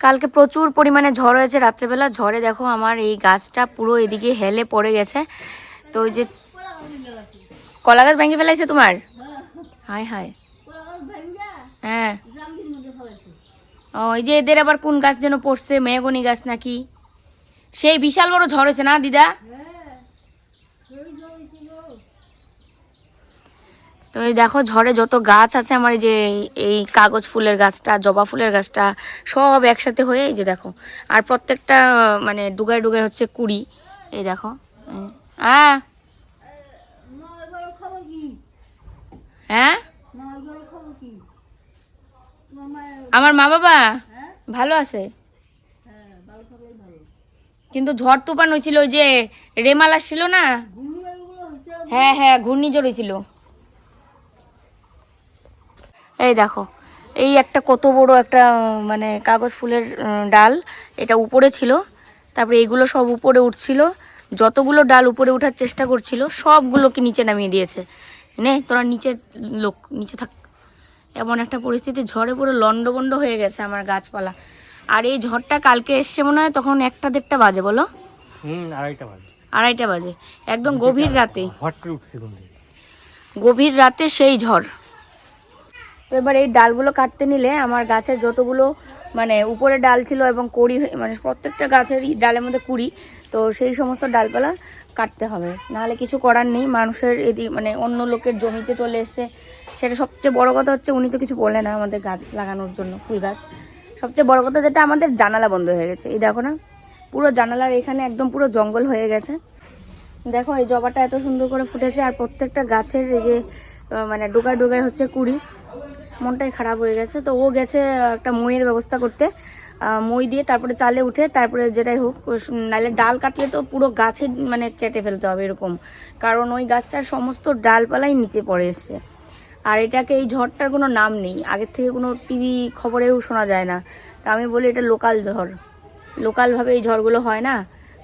কালকে প্রচুর পরিমাণে ঝড় হয়েছে রাত্রেবেলা। ঝড়ে দেখো আমার এই গাছটা পুরো এদিকে হেলে পড়ে গেছে। তো ওই যে কলা গাছ ভেঙে ফেলাইছে তোমার? হায় হায়। হ্যাঁ। ওই যে এদের আবার কোন গাছ যেন পড়ছে? মেহগনি গাছ নাকি? সেই বিশাল বড় ঝড় হয়েছে না দিদা? তো এই দেখো ঝড়ে যত গাছ আছে আমার এই যে এই কাগজ ফুলের গাছটা, জবা ফুলের গাছটা, সব একসাথে হয়ে এই যে দেখো। আর প্রত্যেকটা মানে ডুগায় ডুগায় হচ্ছে কুড়ি। এই দেখো হ্যাঁ। হ্যাঁ? আমার মা বাবা? ভালো আছে? কিন্তু ঝড় তুফান হয়েছিল ওই যে রেমাল আসছিল না? হ্যাঁ হ্যাঁ ঘূর্ণিঝড় হয়েছিল। এই দেখো এই একটা কত বড় একটা মানে কাগজ ফুলের ডাল এটা উপরে ছিল। তারপরে এগুলো সব উপরে উঠছিল। যতগুলো ডাল উপরে ওঠার চেষ্টা করছিল সবগুলোকে নিচে নামিয়ে দিয়েছে। নে তোরা নিচে লোক নিচে থাক। এমন একটা পরিস্থিতি ঝড়ে পুরো লন্ডবন্ড হয়ে গেছে আমার গাছপালা। আর এই ঝড়টা কালকে এসছে মনে হয় তখন একটা দেড়টা বাজে বলো? হুম আড়াইটা বাজে। আড়াইটা বাজে। একদম গভীর রাতে। গভীর রাতে সেই ঝড়। তো এবার এই ডালগুলো কাটতে নিলে আমার গাছের যতগুলো মানে উপরে ডাল ছিল এবং কুড়ি মানে প্রত্যেকটা গাছের ডালের মধ্যে কুড়ি, তো সেই সমস্ত ডালপালা কাটতে হবে। নাহলে কিছু করার নেই, মানুষের এদি মানে অন্য লোকের জমিতে চলে এসছে সেটা সবচেয়ে বড় কথা হচ্ছে উনি তো কিছু বলে না আমাদের গাছ লাগানোর জন্য, ফুল গাছ। সবচেয়ে বড় কথা যেটা, আমাদের জানালা বন্ধ হয়ে গেছে। এই দেখো না, পুরো জানালার এখানে একদম পুরো জঙ্গল হয়ে গেছে। দেখো এই জবাটা এত সুন্দর করে ফুটেছে, আর প্রত্যেকটা গাছের এই যে মানে ডোকায় ডোকায় হচ্ছে কুড়ি। মনটাই খারাপ হয়ে গেছে। তো ও গেছে, একটা মইয়ের ব্যবস্থা করতে। মই দিয়ে তারপরে চালে উঠে, তারপরে যেটাই হোক নাহলে ডাল কাটলে তো পুরো গাছে মানে কেটে ফেলতে হবে এরকম। কারণ ওই গাছটার সমস্ত ডালপালাই নিচে পড়ে এসছে। আর এটাকে এই ঝড়টার কোনো নাম নেই। আগের থেকে কোনো টিভি খবরেও শোনা যায় না। তা আমি বলি এটা লোকাল ঝড়। লোকালভাবে এই ঝড়গুলো হয় না।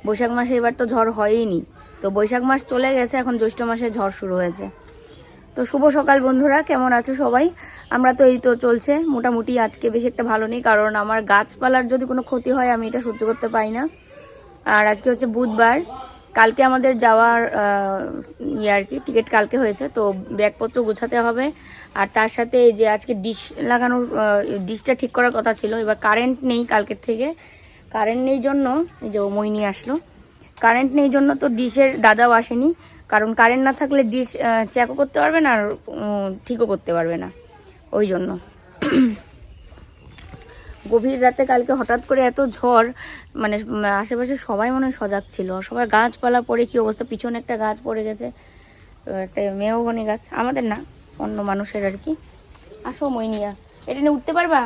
বৈশাখ মাসে এবার তো ঝড় হয়ইনি। তো বৈশাখ মাস চলে গেছে, এখন জ্যৈষ্ঠ মাসে ঝড় শুরু হয়েছে। তো শুভ সকাল বন্ধুরা, কেমন আছো সবাই? আমরা তো এই তো চলছে। মোটামুটি আজকে বেশি একটা ভালো নেই, কারণ আমার গাছপালার যদি কোনো ক্ষতি হয়, আমি এটা সহ্য করতে পারি না। আর আজকে হচ্ছে বুধবার। কালকে আমাদের যাওয়ার ইয়ে আর কি, টিকিট কালকে হয়েছে, তো ব্যাগপত্র গোছাতে হবে। আর তার সাথে এই যে আজকে ডিশ লাগানোর ডিশটা ঠিক করার কথা ছিল, এবার কারেন্ট নেই কালকের থেকে। কারেন্ট নেই জন্য, এই যে ও মই নিয়ে আসলো। কারেন্ট নেই জন্য তো ডিশের দাদাও আসেনি। কারণ কারেন্ট না থাকলে ডিশ চেকও করতে পারবে না আর ঠিকও করতে পারবে না। ওই জন্য। গভীর রাতে কালকে হঠাৎ করে এত ঝড় মানে আশেপাশে সবাই মনে সজাগ ছিল। সবাই গাছপালা পড়ে, কি অবস্থা? পিছনে একটা গাছ পড়ে গেছে। একটা মেহগনি গাছ। আমাদের না, অন্য মানুষের আর কি। আসো মইনিয়া। এটা নিয়ে উঠতে পারবা?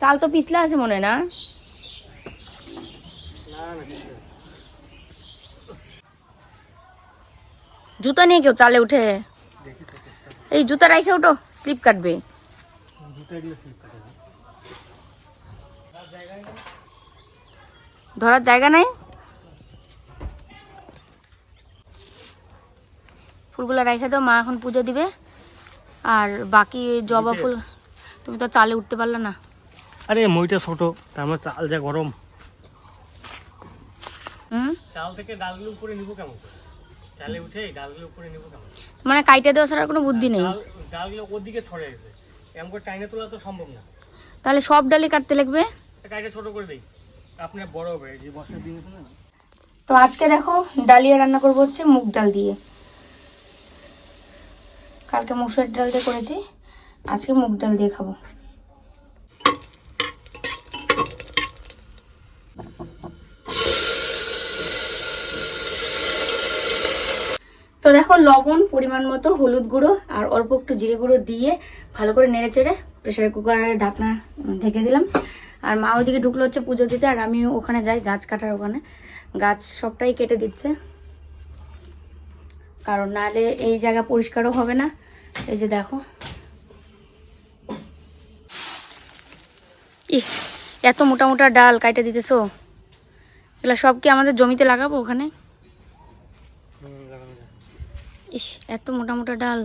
চাল তো পিছলা আছে মনে না? জুতা নিয়ে কেউ চালে উঠে। এই জুতা রাখে ওঠো স্লিপ কাটবে। ধরার জায়গা নাই? ফুলগুলো রেখে দাও মা এখন পুজো দিবে। আর বাকি জবা ফুল তুমি তো চালে উঠতে পারলে না। আরে মইটা ছোট তার মানে চাল যা গরম। হুম? চাল থেকে ডালগুলো উপরে নিব কেমন করে? চালে উঠে ডালগুলো উপরে নিব কেমন? মানে কাইটে দেওয়া ছাড়া কোনো বুদ্ধি নেই? ডাল ডালগুলো ওদিকে ছড়ে গেছে। এমন করে টাইনে তোলা তো সম্ভব না। তাহলে সব ডালি কাটতে লাগবে? কাইটা ছোট করে দেই। আপনি বড় হবে যে বর্ষার দিনে তো না? তো আজকে দেখো ডালিয়া রান্না করব হচ্ছে মুগ ডাল দিয়ে। কালকে মুসুর ডাল দিয়ে করেছি আজকে মুগ ডাল দিয়ে খাব। তো দেখো লবণ, পরিমাণ মতো হলুদ গুঁড়ো আর অল্প একটু জিরে গুঁড়ো দিয়ে ভালো করে নেড়ে চেড়ে প্রেশার কুকারের ঢাকনা ঢেকে দিলাম। আর মা ওদিকে ঢুকলো হচ্ছে পুজো দিতে আর আমি ওখানে যাই গাছ কাটার ওখানে। গাছ সবটাই কেটে দিচ্ছে। কারণ নাহলে এই জায়গা পরিষ্কারও হবে না। এই যে দেখো। ইহ, এত মোটা মোটা ডাল কাইটে দিতেছো। এগুলো সব কি আমাদের জমিতে লাগাবো ওখানে। ইস এত মোটা মোটা ডাল।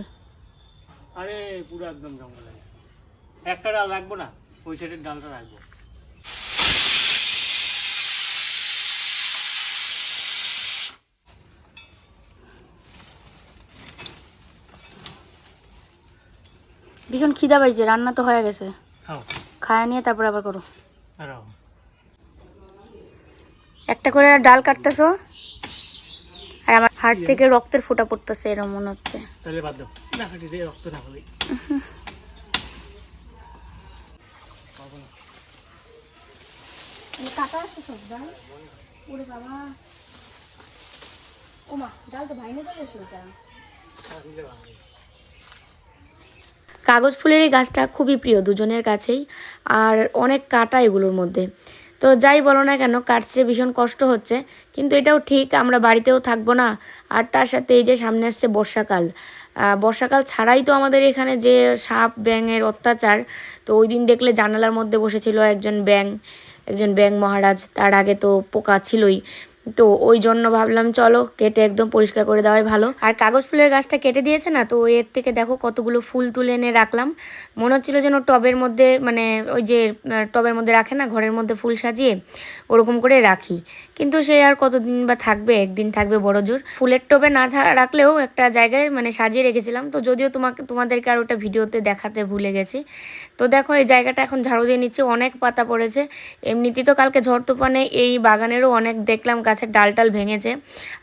আরে পুরো একদম জঙ্গল একটা ডাল রাখব না ওই সাইডের ডালটা রাখব। ভীষণ খিদা পাইছে রান্না তো হয়ে গেছে। খায়া নিয়ে তারপর আবার করো। একটা করে ডাল কাটতেছো? হাড় থেকে রক্তের ফোঁটা পড়তেছে এরকম মনে হচ্ছে। তাহলে বাদ দাও। না দিয়ে রক্ত না হলে কাটা আছে সব ডাল ওরে বাবা ওমা ডাল তো ভাইনে চলে এসে আর দিলে ভালো। কাগজ ফুলের এই গাছটা খুবই প্রিয় দুজনের কাছেই আর অনেক কাটা এগুলোর মধ্যে। তো যাই বলো না কেন, কাটছে, ভীষণ কষ্ট হচ্ছে। কিন্তু এটাও ঠিক, আমরা বাড়িতেও থাকব না। আর তার সাথে এই যে সামনে আসছে বর্ষাকাল। বর্ষাকাল ছাড়াই তো আমাদের এখানে যে সাপ, ব্যাঙের অত্যাচার, তো ওই দিন দেখলে জানালার মধ্যে বসেছিল একজন ব্যাঙ একজন ব্যাঙ মহারাজ। তার আগে তো পোকা ছিলই। তো ওই জন্য ভাবলাম, চলো কেটে একদম পরিষ্কার করে দেওয়াই ভালো। আর কাগজ ফুলের গাছটা কেটে দিয়েছে না, তো এর থেকে দেখো কতগুলো ফুল তুলে এনে রাখলাম। মনে হচ্ছিল যেন টবের মধ্যে মানে ওই যে টবের মধ্যে রাখে না, ঘরের মধ্যে ফুল সাজিয়ে ওরকম করে রাখি। কিন্তু সে আর কতদিন বা থাকবে, একদিন থাকবে বড় জোর। ফুলের টবে না রাখলেও একটা জায়গায় মানে সাজিয়ে রেখেছিলাম। তো যদিও তোমাকে, তোমাদেরকে আর ওটা ভিডিওতে দেখাতে ভুলে গেছি। তো দেখো এই জায়গাটা এখন ঝাড়ু দিয়ে নিচ্ছে, অনেক পাতা পড়েছে। এমনিতেই তো কালকে ঝড় তুফানে এই বাগানেরও অনেক দেখলাম গাছের ডাল টাল ভেঙেছে।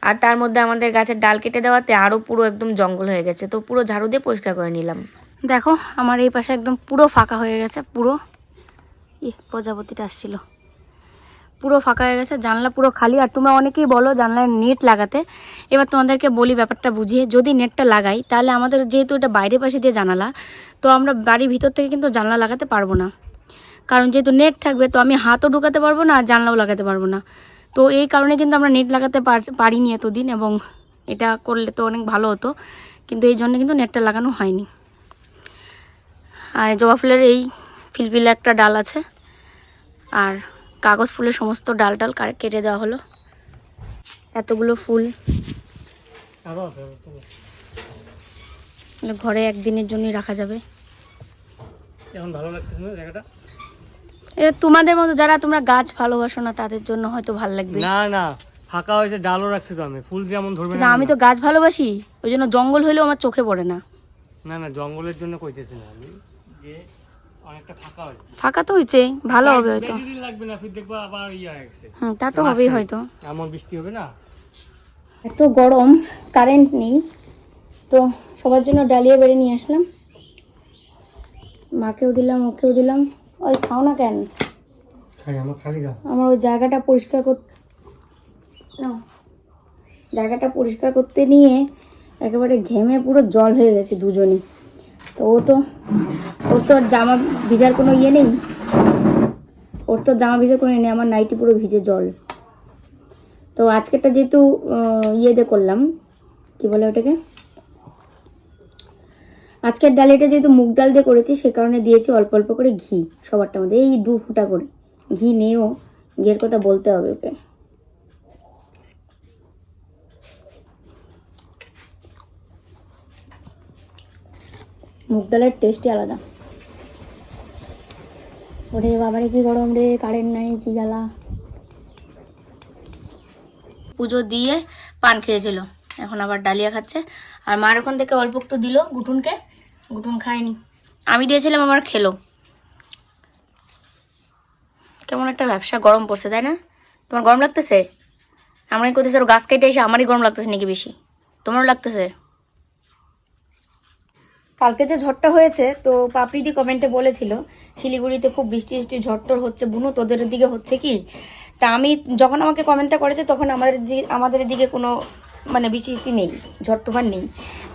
আর তার মধ্যে আমাদের গাছের ডাল কেটে দেওয়াতে আরও পুরো একদম জঙ্গল হয়ে গেছে। তো পুরো ঝাড়ু দিয়ে পরিষ্কার করে নিলাম। দেখো, আমার এই পাশে একদম পুরো ফাঁকা হয়ে গেছে, পুরো। ই প্রজাপতিটা আসছিল। পুরো ফাঁকা হয়ে গেছে, জানলা পুরো খালি। আর তোমরা অনেকেই বলো জানলায় নেট লাগাতে। এবার তোমাদেরকে বলি ব্যাপারটা বুঝিয়ে, যদি নেটটা লাগাই, তাহলে আমাদের যেহেতু এটা বাইরে পাশে দিয়ে জানালা, তো আমরা বাড়ির ভিতর থেকে কিন্তু জানলা লাগাতে পারব না। কারণ যেহেতু নেট থাকবে, তো আমি হাতও ঢুকাতে পারব না, আর জানলাও লাগাতে পারব না। তো এই কারণে কিন্তু আমরা নেট লাগাতে পার- পারিনি এতদিন এবং এটা করলে তো অনেক ভালো হতো কিন্তু এই জন্য কিন্তু নেটটা লাগানো হয়নি। আর জবা ফুলের এই ফিলফিলে একটা ডাল আছে আর কাগজ ফুলের সমস্ত ডাল ডাল কার- কেটে দেওয়া হলো। এতগুলো ফুল। ঘরে একদিনের জন্যই রাখা যাবে। এখন ভালো লাগতেছে না জায়গাটা? এটা তোমাদের মতো যারা তোমরা গাছ ভালোবাসো না তাদের জন্য হয়তো ভালো লাগবে। না না ফাঁকা হয়েছে ডালও রাখছি তো আমি। ফুল যেমন ধরবে না আমি তো গাছ ভালোবাসি ওই জন্য জঙ্গল হলেও আমার চোখে পড়ে না। না না জঙ্গলের জন্য কইতেছি না আমি যে অনেকটা ফাঁকা হয়েছে। ফাঁকা তো হয়েছে ভালো হবে হয়তো। বেশি দিন লাগবে না ফির দেখব আবার ইয়ে হয়ে হুম তা তো হবেই হয়তো। এমন বৃষ্টি হবে না? এত গরম কারেন্ট নেই। তো সবার জন্য ডালিয়া বেড়ে নিয়ে আসলাম। মাকেও দিলাম ওকেও দিলাম। ওই খাও না কেন? খাই আমার খালি গা আমার ওই জায়গাটা পরিষ্কার করতে নাও। জায়গাটা পরিষ্কার করতে নিয়ে একেবারে ঘেমে পুরো জল হয়ে গেছে দুজনে। তো ও তো ওর তো আর জামা ভিজার কোনো ইয়ে নেই। ওর তো জামা ভিজার কোনো ইয়ে নেই আমার নাইটি পুরো ভিজে জল। তো আজকেরটা যেহেতু ইয়ে দিয়ে করলাম। কি বলে ওটাকে? আজকের ডালিটা যেহেতু মুগ ডাল দিয়ে করেছি, সে কারণে দিয়েছি অল্প অল্প করে ঘি। সবারটার মধ্যে এই দু ফুটা করে। ঘি নেও ঘিয়ের কথা বলতে হবে ওকে। মুগ ডালের টেস্টই আলাদা। ওরে বাবারে, কি গরম রে কারেন্ট নাই, কি জ্বালা। পুজো দিয়ে পান খেয়েছিল, এখন আবার ডালিয়া খাচ্ছে। আর মার ওখান থেকে অল্প একটু দিল গুটুনকে। গুটুন খায়নি আমি দিয়েছিলাম আমার খেলো। কেমন একটা ব্যবসা গরম পড়ছে তাই না? তোমার গরম লাগতেছে? আমরা কি করতেছি গাছ কেটে এসে আমারই গরম লাগতেছে নাকি বেশি? তোমারও লাগতেছে? কালকে যে ঝড়টা হয়েছে তো পাপড়িদি কমেন্টে বলেছিল শিলিগুড়িতে খুব বৃষ্টি বৃষ্টি ঝড় টর হচ্ছে বুনো তোদের দিকে হচ্ছে কি? তা আমি যখন আমাকে কমেন্টটা করেছে তখন আমাদের দিকে আমাদের দিকে কোনো মানে বৃষ্টি নেই ঝড় তুফান নেই।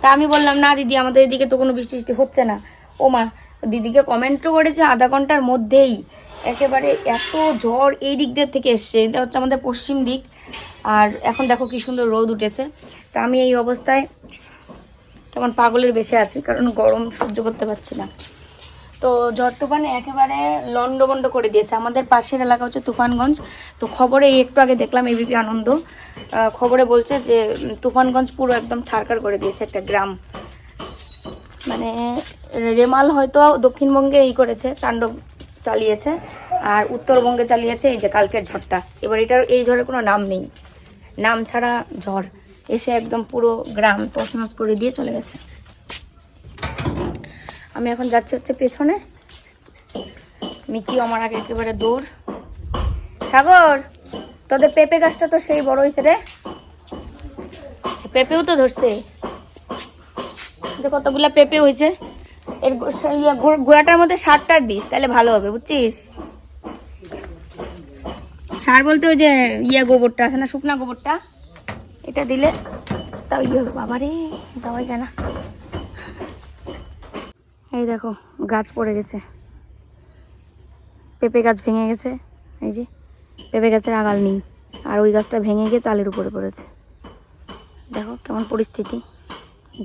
তা আমি বললাম, না দিদি, আমাদের এদিকে তো কোনো বৃষ্টি হচ্ছে না। ও মা, দিদিকে কমেন্টও করেছে আধা ঘণ্টার মধ্যেই। একেবারে এত ঝড় এই দিক দিয়ে থেকে এসছে, এটা হচ্ছে আমাদের পশ্চিম দিক। আর এখন দেখো কি সুন্দর রোদ উঠেছে। তা আমি এই অবস্থায় কেমন পাগলের বেশে আছি, কারণ গরম সহ্য করতে পারছি না। তো ঝড় তুফানে একেবারে লন্ডবন্ড করে দিয়েছে। আমাদের পাশের এলাকা হচ্ছে তুফানগঞ্জ। তো খবরে এই একটু আগে দেখলাম এবিপি আনন্দ। খবরে বলছে যে তুফানগঞ্জ পুরো একদম ছাড়কার করে দিয়েছে একটা গ্রাম। মানে রেমাল হয়তো দক্ষিণবঙ্গে এই করেছে, তাণ্ডব চালিয়েছে, আর উত্তরবঙ্গে চালিয়েছে এই যে কালকের ঝড়টা। এবার এটার, এই ঝড়ের কোনো নাম নেই। নাম ছাড়া ঝড়। এসে একদম পুরো গ্রাম তছনছ করে দিয়ে চলে গেছে। আমি এখন যাচ্ছি হচ্ছে পেছনে। মিকি আমার আগে একেবারে দৌড়। সাগর, তোদের পেঁপে গাছটা তো সেই বড় হয়েছে রে। পেঁপেও তো ধরছে। যে কতগুলা পেঁপে হয়েছে। এর গোড়াটার মধ্যে সারটা দিস, তাহলে ভালো হবে, বুঝছিস? সার বলতে ওই যে ইয়ে গোবরটা আছে না, শুকনা গোবরটা? এটা দিলে তাও ইয়ে হবে। বাবারে, দেওয়াই যায় না এই দেখো, গাছ পড়ে গেছে। পেঁপে গাছ ভেঙে গেছে, এই যে, পেঁপে গাছের আগাল নেই, আর ওই গাছটা ভেঙে গিয়ে চালের উপরে পড়েছে। দেখো কেমন পরিস্থিতি,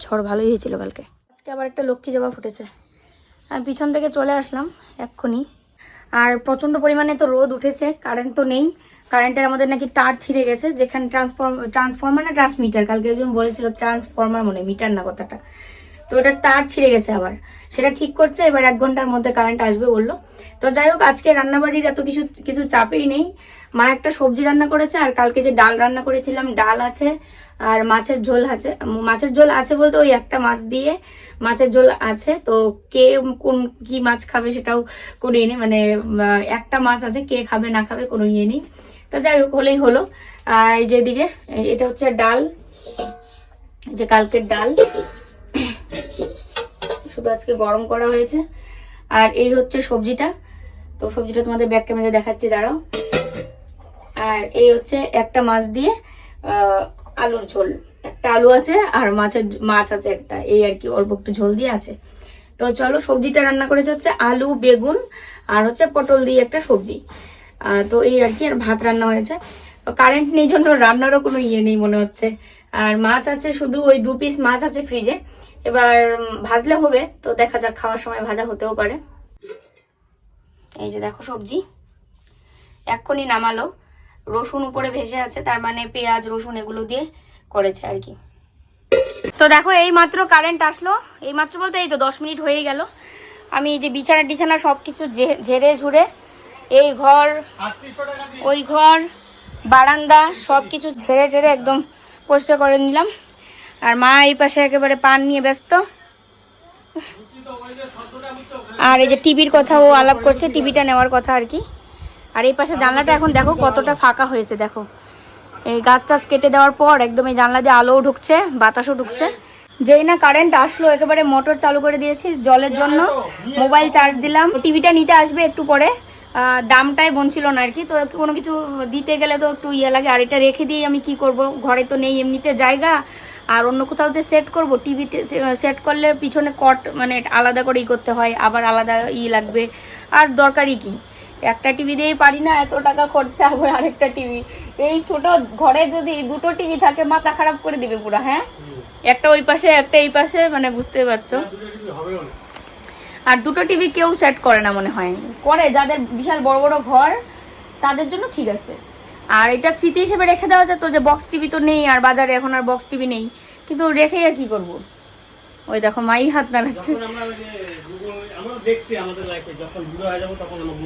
ঝড় ভালোই হয়েছিল কালকে। আজকে আবার একটা লক্ষ্মী জবা ফুটেছে। আমি পিছন থেকে চলে আসলাম, এক্ষুনি। আর প্রচণ্ড পরিমাণে তো রোদ উঠেছে কারেন্ট তো নেই। কারেন্টের আমাদের নাকি তার ছিঁড়ে গেছে, যেখানে ট্রান্সফর্ম ট্রান্সফর্মার না ট্রান্সমিটার কালকে একজন বলেছিল ট্রান্সফর্মার মনে মিটার না কথাটা। তো ওটার তার ছিঁড়ে গেছে আবার। সেটা ঠিক করছে, এবার এক ঘণ্টার মধ্যে কারেন্ট আসবে বলল। তো যাই হোক, আজকে রান্নাবাড়ির এত কিছু কিছু চাপেই নেই। মা একটা সবজি রান্না করেছে, আর কালকে যে ডাল রান্না করেছিলাম, ডাল আছে আর মাছের ঝোল আছে। মাছের ঝোল আছে বলতে ওই একটা মাছ দিয়ে মাছের ঝোল আছে। তো কে কোন, কি মাছ খাবে সেটাও কোনো ইয়ে নেই মানে একটা মাছ আছে, কে খাবে না খাবে কোনো ইয়ে নেই। তো যাই হোক, হলেই হলো। এই যেদিকে এটা হচ্ছে ডাল যে কালকের ডাল। শুধু আজকে গরম করা হয়েছে। আর এই হচ্ছে সবজিটা। তো সবজিটা তোমাদের ব্যাক ক্যামেরা দেখাচ্ছি, দাঁড়াও। আর এই হচ্ছে একটা মাছ দিয়ে আলুর ঝোল। একটা আলু আছে আর মাছের মাছ আছে একটা। এই আর কি, অল্প একটু ঝোল দিয়ে আছে। তো চলো সবজিটা রান্না করেছে হচ্ছে আলু, বেগুন আর হচ্ছে পটল দিয়ে একটা সবজি। তো এই আর কি, আর ভাত রান্না হয়েছে। কারেন্ট নেই জন্য রান্নারও কোনো ইয়ে নেই মনে হচ্ছে। আর মাছ আছে শুধু ওই দু পিস মাছ আছে ফ্রিজে এবার ভাজলে হবে, তো দেখা যাক খাওয়ার সময় ভাজা হতেও পারে। এই যে দেখো সবজি, এক্ষুনি নামালো। রসুন উপরে ভেসে আছে, তার মানে পেঁয়াজ, রসুন এগুলো দিয়ে করেছে আর কি। তো দেখো এই মাত্র কারেন্ট আসলো। এই মাত্র বলতে এই তো দশ মিনিট হয়ে গেল। আমি যে বিছানা টিছানা সব কিছু ঝেড়ে ঝুড়ে এই ঘর, ওই ঘর, বারান্দা সব কিছু ঝেড়ে টেড়ে একদম পরিষ্কার করে নিলাম। আর মা এই পাশে একেবারে পান নিয়ে ব্যস্ত। আর এই যে টিভির কথাও আলাপ করছে, টিভিটা নেওয়ার কথা আর কি। আর এই পাশে জানলাটা এখন দেখো কতটা ফাঁকা হয়েছে, দেখো। এই গাছ টাছ কেটে দেওয়ার পর একদম এই জানলা দিয়ে আলোও ঢুকছে, বাতাসও ঢুকছে। যেই না কারেন্ট আসলো, একেবারে মোটর চালু করে দিয়েছি জলের জন্য। মোবাইল চার্জ দিলাম। টিভিটা নিতে আসবে একটু পরে। দামটাই বলছিল না আর কি, তো কোনো কিছু দিতে গেলে তো একটু ইয়ে লাগে। আর এটা রেখে দিয়ে আমি কি করব? ঘরে তো নেই, এমনিতে জায়গা। আর অন্য কোথাও যে সেট করব টিভিতে সেট করলে পিছনে কট মানে আলাদা করে ই করতে হয়, আবার আলাদা ই লাগবে। আর দরকারই কি? একটা টিভি দিয়েই পারি না এত টাকা খরচা, আবার আরেকটা টিভি এই ছোট ঘরে যদি দুটো টিভি থাকে, মাথা খারাপ করে দিবে পুরো হ্যাঁ? একটা ওই পাশে, একটা এই পাশে মানে বুঝতে পারছ? আর দুটো টিভি কেউ সেট করে না মনে হয়। করে যাদের বিশাল বড় বড় ঘর, তাদের জন্য ঠিক আছে। আর এটা স্মৃতি হিসেবে রেখে দেওয়া যেত যে বক্স টিভি তো নেই আর বাজারে এখন আর বক্স টিভি নেই। কিন্তু রেখে আর কি করব? ওই দেখো মাই হাত নাড়াচ্ছে।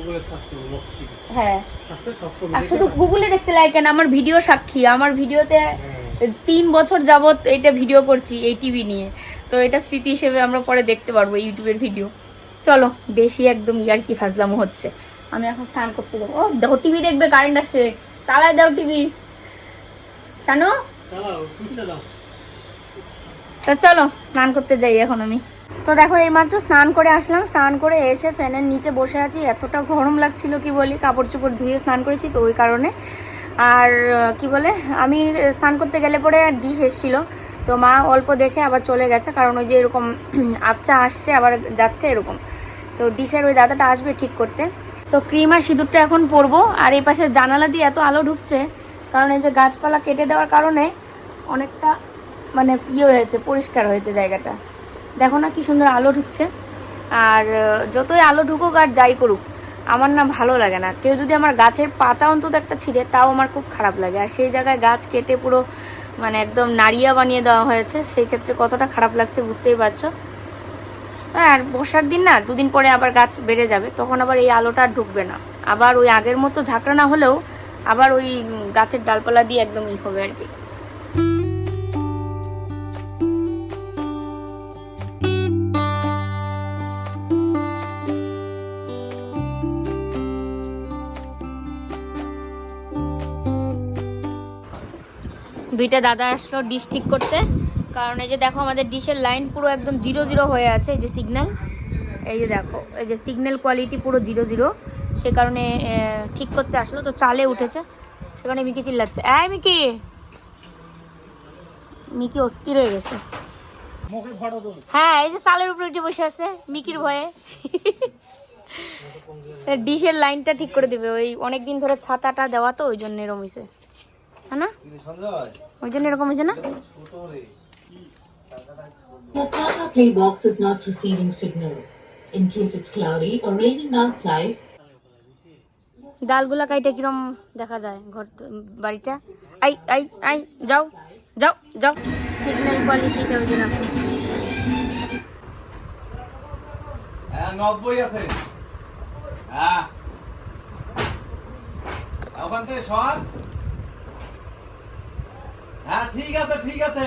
হয়ে হ্যাঁ। আর শুধু গুগলে দেখতে লাগে কেন আমার ভিডিও সাক্ষী। আমার ভিডিওতে তিন বছর যাবত এটা ভিডিও করছি এই টিভি নিয়ে। তো এটা স্মৃতি হিসেবে আমরা পরে দেখতে পারব ইউটিউবের ভিডিও চলো বেশি একদম ইয়ার কি ফাজলামো হচ্ছে। আমি এখন স্নান করতে যাব। ও দেখো টিভি দেখবে কারেন্ট আসছে। চালায় দাও টিভি। শানু? তো চলো স্নান করতে যাই এখন আমি। তো দেখো এইমাত্র স্নান করে আসলাম। স্নান করে এসে ফ্যানের নিচে বসে আছি। এতটা গরম লাগছিল কি বলি কাপড় চোপড় ধুয়ে স্নান করেছি তো ওই কারণে। আর কি বলে আমি স্নান করতে গেলে পরে ডিশ এসছিল। তো মা অল্প দেখে আবার চলে গেছে কারণ ওই যে এরকম আপচা আসছে আবার যাচ্ছে এরকম। তো ডিশের ওই দাদাটা আসবে ঠিক করতে। তো ক্রিম আর সিঁদুরটা এখন পরবো। আর এই পাশে জানালা দিয়ে এত আলো ঢুকছে, কারণ এই যে গাছপালা কেটে দেওয়ার কারণে অনেকটা মানে ইয়ে হয়েছে, পরিষ্কার হয়েছে জায়গাটা। দেখো না কি সুন্দর আলো ঢুকছে। আর যতই আলো ঢুকুক আর যাই করুক, আমার না ভালো লাগে না। কেউ যদি আমার গাছের পাতা অন্তত একটা ছিঁড়ে, তাও আমার খুব খারাপ লাগে। আর সেই জায়গায় গাছ কেটে পুরো মানে একদম নাড়িয়া বানিয়ে দেওয়া হয়েছে, সেই ক্ষেত্রে কতটা খারাপ লাগছে বুঝতেই পারছ। আর বর্ষার দিন না, দুদিন পরে আবার গাছ বেড়ে যাবে, তখন আবার এই আলোটা আর ঢুকবে না। আবার ওই আগের মতো ঝাঁকড়া না হলেও আবার ওই গাছের ডালপালা দিয়ে একদম ই হবে আর কি। দুইটা দাদা আসলো ডিশ ঠিক করতে। কারণ এই যে দেখো আমাদের ডিশের লাইন পুরো একদম জিরো জিরো হয়ে আছে এই যে সিগন্যাল এই যে দেখো এই যে সিগন্যাল কোয়ালিটি পুরো জিরো জিরো সে কারণে ঠিক করতে আসলো তো চালে উঠেছে। সেখানে মিকি চিল্লাচ্ছে। এই মিকি! মিকি অস্থির হয়ে গেছে। হ্যাঁ এই যে চালের উপরে উঠে বসে আছে মিকির ভয়ে। ডিশের লাইনটা ঠিক করে দিবে। ওই অনেক দিন ধরে ছাতাটা দেওয়া তো ওই জন্য এরকম হয়েছে হ্যাঁ না? ওই জন্য এরকম হয়েছে না? Your Tata Play box is not receiving signal. In case it's cloudy or raining outside, ডালগুলা কাইটা কিরম দেখা যায় ঘর বাড়িটা আই আই আই যাও যাও যাও। সিগন্যাল কোয়ালিটিটা ওই জন্য হ্যাঁ নব্বই আছে। হ্যাঁ। ওখান থেকে সর। হ্যাঁ ঠিক আছে ঠিক আছে।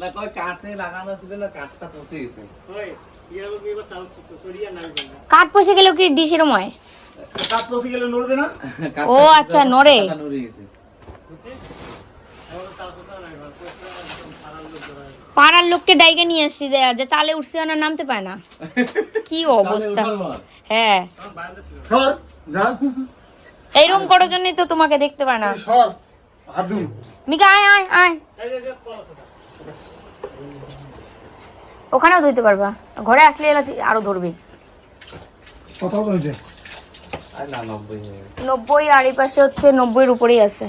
না কয় কাঠে লাগানো ছিল না কাঠটা পচে গেছে। ওই কাঠ পচে গেলেও কি ডিশের ময় কাঠ পচে গেলে নড়বে না? ও, আচ্ছা, নড়ে। গেছে। পাড়ার লোককে ডাইকে নিয়ে আসছি যে চালে উঠছে না নামতে পায় না। কি অবস্থা। হ্যাঁ। এইরকম করার জন্যই তো তোমাকে দেখতে পায় না। মিকা আয় আয় আয়। ওখানেও ধুইতে পারবা। ঘরে আসলে এলা আরও ধরবি। নব্বই আর এই পাশে হচ্ছে নব্বইয়ের উপরেই আছে।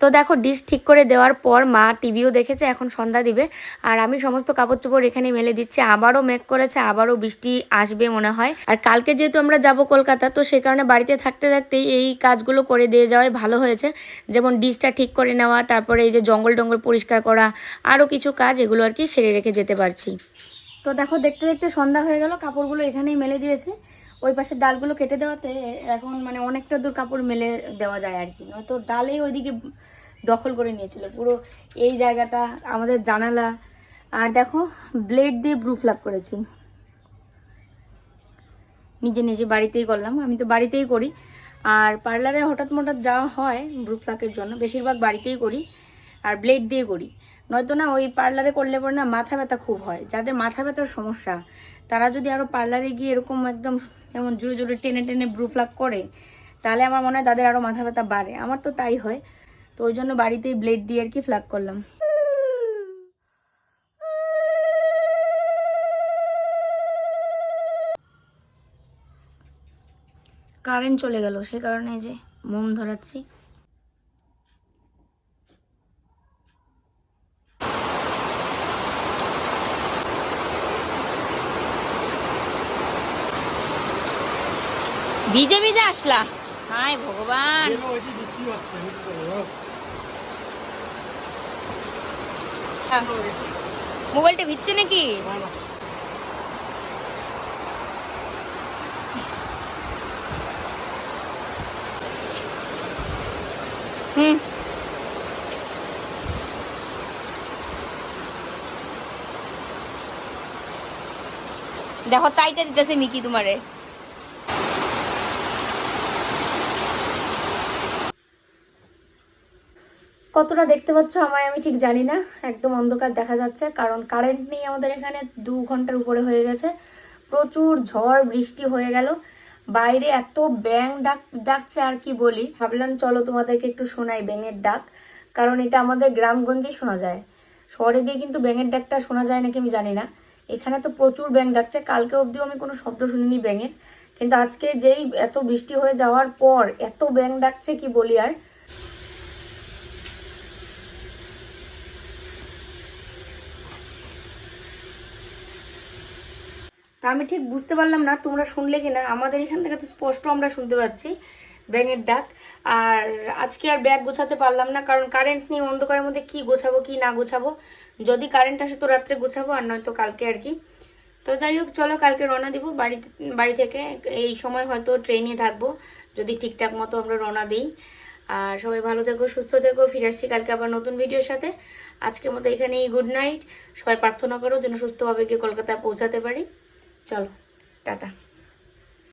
তো দেখো ডিশ ঠিক করে দেওয়ার পর মা টিভিও দেখেছে, এখন সন্ধ্যা দিবে। আর আমি সমস্ত কাপড় চোপড় এখানে মেলে দিচ্ছি। আবারও মেঘ করেছে, আবারও বৃষ্টি আসবে মনে হয়। আর কালকে যেহেতু আমরা যাব কলকাতা, তো সে কারণে বাড়িতে থাকতে থাকতেই এই কাজগুলো করে দিয়ে যাওয়াই ভালো হয়েছে। যেমন ডিশটা ঠিক করে নেওয়া, তারপরে এই যে জঙ্গল টঙ্গল পরিষ্কার করা, আরও কিছু কাজ, এগুলো আর কি সেরে রেখে যেতে পারছি। তো দেখো দেখতে দেখতে সন্ধ্যা হয়ে গেল, কাপড়গুলো এখানেই মেলে দিয়েছে। ওই পাশের ডালগুলো কেটে দেওয়াতে এখন মানে অনেকটা দূর কাপড় মেলে দেওয়া যায় আর কি। নয়তো ডালেই ওইদিকে দখল করে নিয়েছিল। পুরো এই জায়গাটা, আমাদের জানালা। আর দেখো ব্লেড দিয়ে ব্রুফ লাগ করেছি। নিজে নিজে বাড়িতেই করলাম। আমি তো বাড়িতেই করি। আর পার্লারে হঠাৎ মঠাৎ যাওয়া হয় ব্রুফলাকের জন্য, বেশিরভাগ বাড়িতেই করি। আর ব্লেড দিয়ে করি। নয়তো না, ওই পার্লারে করলে পরে না মাথা ব্যথা খুব হয়। যাদের মাথা ব্যথার সমস্যা, তারা যদি আরও পার্লারে গিয়ে এরকম একদম যেমন জোরে জোরে টেনে টেনে ব্রুফলাক করে, তাহলে আমার মনে হয় তাদের আরও মাথা ব্যথা বাড়ে। আমার তো তাই হয়। তো ওই জন্য বাড়িতেই ব্লেড দিয়ে আর কি ফ্লাক করলাম। কারেন্ট চলে গেল, সে কারণে যে মোম ধরাচ্ছি। ভিজে ভিজে আসলা। হায় ভগবান কেন ওইটি বৃষ্টি হচ্ছে আমি কি করব মোবাইলটা ভিজছে নাকি? হুম। দেখো চাইতে দিতেছে মিকি তোমারে। কতটা দেখতে পাচ্ছ আমায় আমি ঠিক জানি না। একদম অন্ধকার দেখা যাচ্ছে, কারণ কারেন্ট নেই আমাদের এখানে, দু ঘণ্টার উপরে হয়ে গেছে। প্রচুর ঝড়, বৃষ্টি হয়ে গেল। বাইরে এত ব্যাং ডাক, ডাকছে আর কি বলি। ভাবলাম চলো তোমাদেরকে একটু শোনাই ব্যাঙের ডাক, কারণ এটা আমাদের গ্রামগঞ্জে শোনা যায়। শহরে দিয়ে কিন্তু ব্যাঙের ডাকটা শোনা যায় নাকি আমি জানি না। এখানে তো প্রচুর ব্যাঙ ডাকছে, কালকে অবধিও আমি কোনো শব্দ শুনিনি ব্যাঙের। কিন্তু আজকে যেই এত বৃষ্টি হয়ে যাওয়ার পর এত ব্যাঙ ডাকছে কি বলি আর। তা আমি ঠিক বুঝতে পারলাম না, তোমরা শুনলে কিনা? আমাদের এখান থেকে তো স্পষ্ট আমরা শুনতে পাচ্ছি, ব্যাঙের ডাক। আর আজকে আর ব্যাগ গোছাতে পারলাম না, কারণ কারেন্ট নেই, অন্ধকারের মধ্যে কি গোছাবো, কি না গোছাবো? যদি কারেন্ট আসে তো রাত্রে গোছাবো, আর নয়তো কালকে আর কি। তো যাই হোক, চলো কালকে রওনা দিব। বাড়ি বাড়ি থেকে এই সময় হয়তো ট্রেনে থাকব, যদি ঠিকঠাক মতো আমরা রওনা দিই। আর সবাই ভালো থেকো, সুস্থ থেকো, ফিরে আসছি কালকে আবার নতুন ভিডিওর সাথে। আজকের মতো এখানেই গুড নাইট সবাই প্রার্থনা করো যেন সুস্থভাবে গিয়ে কলকাতায় পৌঁছাতে পারি। চলো টাটা।